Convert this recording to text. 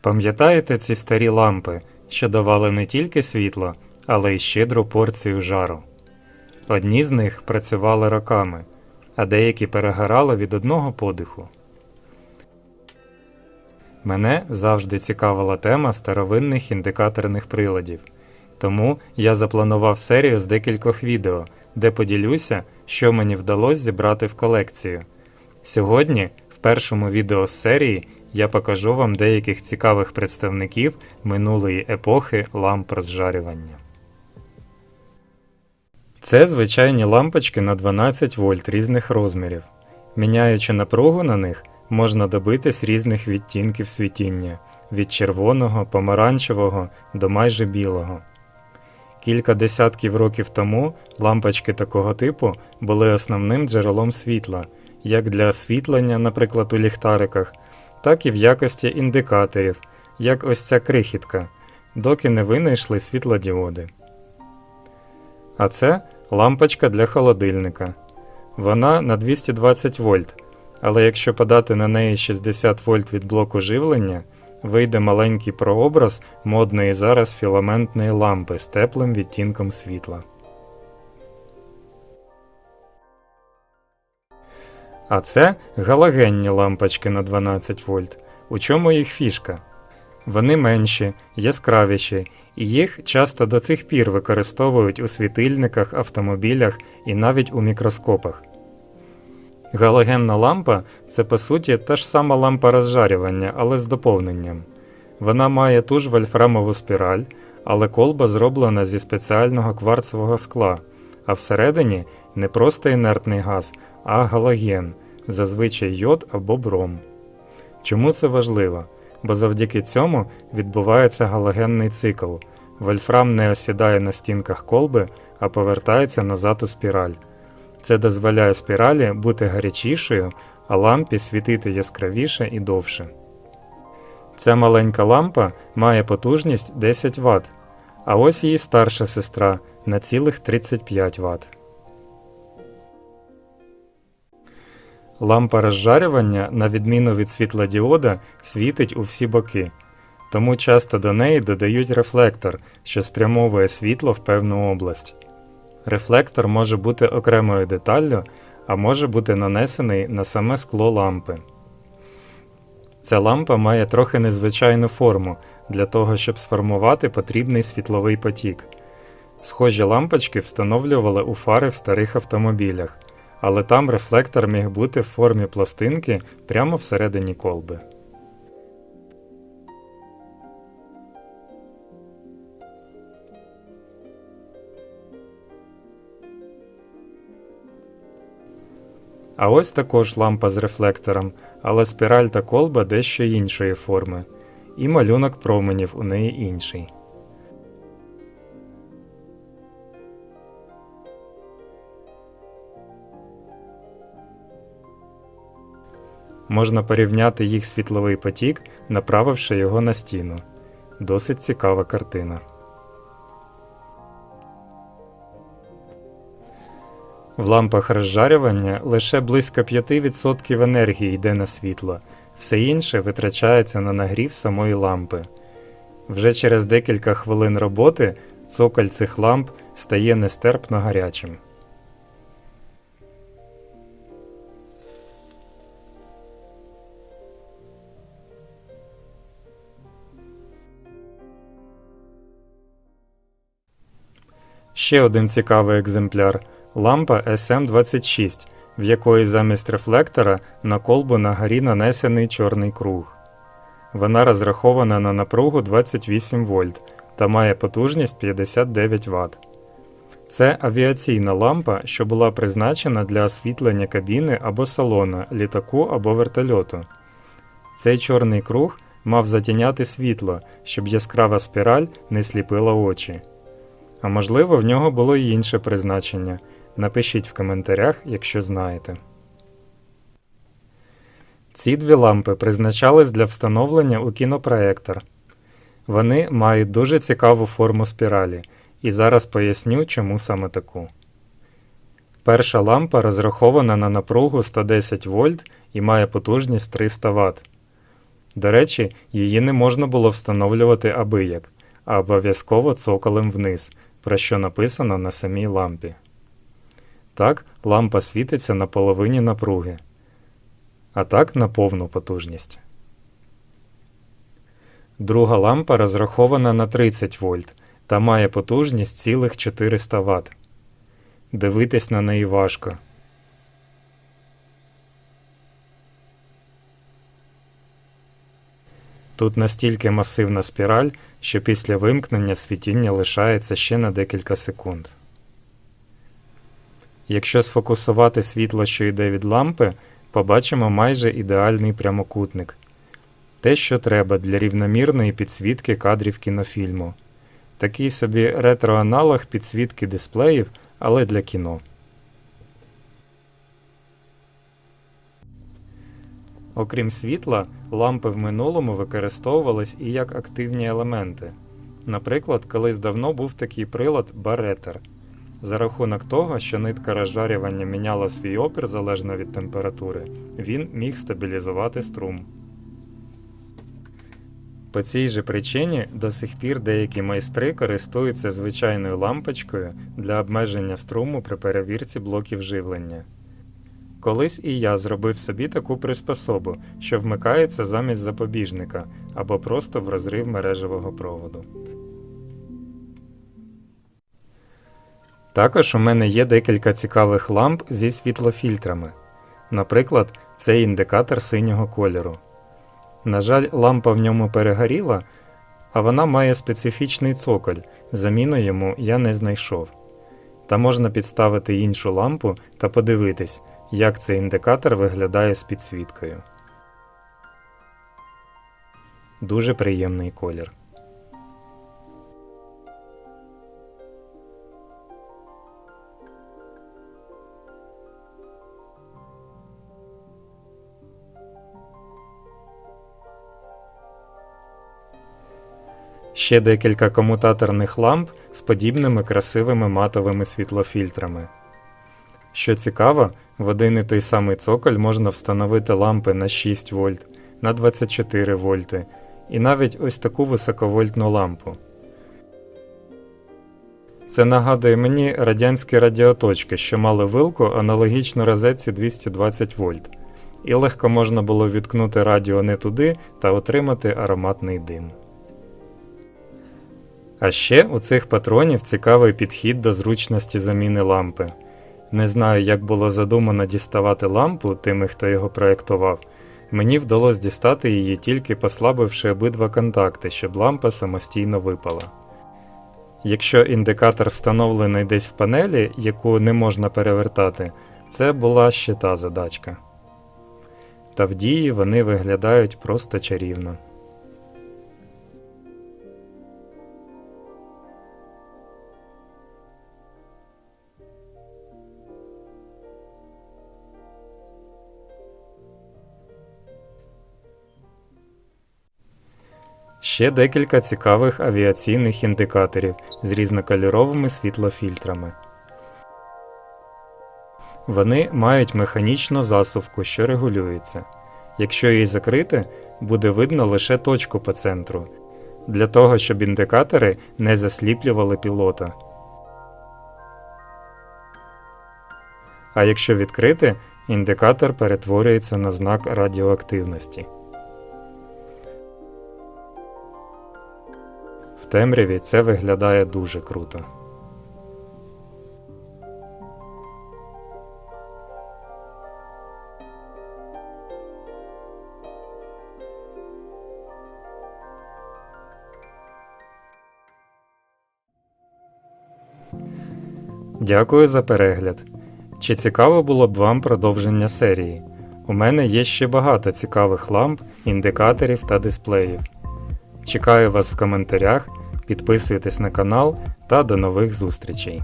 Пам'ятаєте ці старі лампи, що давали не тільки світло, але й щедру порцію жару? Одні з них працювали роками, а деякі перегорали від одного подиху. Мене завжди цікавила тема старовинних індикаторних приладів, тому я запланував серію з декількох відео, де поділюся, що мені вдалося зібрати в колекцію. Сьогодні, в першому відео з серії, я покажу вам деяких цікавих представників минулої епохи ламп розжарювання. Це звичайні лампочки на 12 вольт різних розмірів. Міняючи напругу на них, можна добитись різних відтінків світіння від червоного, помаранчевого до майже білого. Кілька десятків років тому лампочки такого типу були основним джерелом світла, як для освітлення, наприклад, у ліхтариках, так і в якості індикаторів, як ось ця крихітка, доки не винайшли світлодіоди. А це лампочка для холодильника. Вона на 220 вольт, але якщо подати на неї 60 вольт від блоку живлення, вийде маленький прообраз модної зараз філаментної лампи з теплим відтінком світла. А це галогенні лампочки на 12 вольт. У чому їх фішка? Вони менші, яскравіші, і їх часто до цих пір використовують у світильниках, автомобілях і навіть у мікроскопах. Галогенна лампа це по суті та ж сама лампа розжарювання, але з доповненням. Вона має ту ж вольфрамову спіраль, але колба зроблена зі спеціального кварцевого скла, а всередині не просто інертний газ, а галоген, зазвичай йод або бром. Чому це важливо? Бо завдяки цьому відбувається галогенний цикл. Вольфрам не осідає на стінках колби, а повертається назад у спіраль. Це дозволяє спіралі бути гарячішою, а лампі світити яскравіше і довше. Ця маленька лампа має потужність 10 Вт, а ось її старша сестра на цілих 35 Вт. Лампа розжарювання, на відміну від світлодіода, світить у всі боки, тому часто до неї додають рефлектор, що спрямовує світло в певну область. Рефлектор може бути окремою деталлю, а може бути нанесений на саме скло лампи. Ця лампа має трохи незвичайну форму для того, щоб сформувати потрібний світловий потік. Схожі лампочки встановлювали у фари в старих автомобілях, але там рефлектор міг бути в формі пластинки прямо всередині колби. А ось також лампа з рефлектором, але спіраль та колба дещо іншої форми, і малюнок променів у неї інший. Можна порівняти їх світловий потік, направивши його на стіну. Досить цікава картина. В лампах розжарювання лише близько 5% енергії йде на світло, все інше витрачається на нагрів самої лампи. Вже через декілька хвилин роботи цоколь цих ламп стає нестерпно гарячим. Ще один цікавий екземпляр лампа SM26, в якої замість рефлектора на колбу на горі нанесений чорний круг. Вона розрахована на напругу 28 вольт та має потужність 59 Вт. Це авіаційна лампа, що була призначена для освітлення кабіни або салона, літаку або вертольоту. Цей чорний круг мав затіняти світло, щоб яскрава спіраль не сліпила очі. А можливо, в нього було й інше призначення. Напишіть в коментарях, якщо знаєте. Ці дві лампи призначались для встановлення у кінопроектор. Вони мають дуже цікаву форму спіралі, і зараз поясню, чому саме таку. Перша лампа розрахована на напругу 110 вольт і має потужність 300 Вт. До речі, її не можна було встановлювати абияк, а обов'язково цоколем вниз, про що написано на самій лампі. Так, лампа світиться на половині напруги, а так на повну потужність. Друга лампа розрахована на 30 вольт та має потужність цілих 400 Вт. Дивитись на неї важко. Тут настільки масивна спіраль, що після вимкнення світіння лишається ще на декілька секунд. Якщо сфокусувати світло, що йде від лампи, побачимо майже ідеальний прямокутник. Те, що треба для рівномірної підсвітки кадрів кінофільму. Такий собі ретроаналог підсвітки дисплеїв, але для кіно. Окрім світла, лампи в минулому використовувались і як активні елементи. Наприклад, колись давно був такий прилад баретер. За рахунок того, що нитка розжарювання міняла свій опір залежно від температури, він міг стабілізувати струм. По цій же причині до сих пір деякі майстри користуються звичайною лампочкою для обмеження струму при перевірці блоків живлення. Колись і я зробив собі таку приспособу, що вмикається замість запобіжника або просто в розрив мережевого проводу. Також у мене є декілька цікавих ламп зі світлофільтрами. Наприклад, це індикатор синього кольору. На жаль, лампа в ньому перегоріла, а вона має специфічний цоколь, заміну йому я не знайшов. Та можна підставити іншу лампу та подивитись, як цей індикатор виглядає з підсвіткою. Дуже приємний колір. Ще декілька комутаторних ламп з подібними красивими матовими світлофільтрами. Що цікаво, в один і той самий цоколь можна встановити лампи на 6 вольт, на 24 вольти і навіть ось таку високовольтну лампу. Це нагадує мені радянські радіоточки, що мали вилку аналогічно розетці 220 вольт, і легко можна було відкнути радіо не туди та отримати ароматний дим. А ще у цих патронів цікавий підхід до зручності заміни лампи. Не знаю, як було задумано діставати лампу тими, хто його проєктував. Мені вдалося дістати її тільки послабивши обидва контакти, щоб лампа самостійно випала. Якщо індикатор встановлений десь в панелі, яку не можна перевертати, це була ще та задачка. Та в дії вони виглядають просто чарівно. Ще декілька цікавих авіаційних індикаторів з різнокольоровими світлофільтрами. Вони мають механічну засувку, що регулюється. Якщо її закрити, буде видно лише точку по центру, для того, щоб індикатори не засліплювали пілота. А якщо відкрити, індикатор перетворюється на знак радіоактивності. Темряві це виглядає дуже круто. Дякую за перегляд. Чи цікаво було б вам продовження серії? У мене є ще багато цікавих ламп, індикаторів та дисплеїв. Чекаю вас в коментарях, підписуйтесь на канал та до нових зустрічей!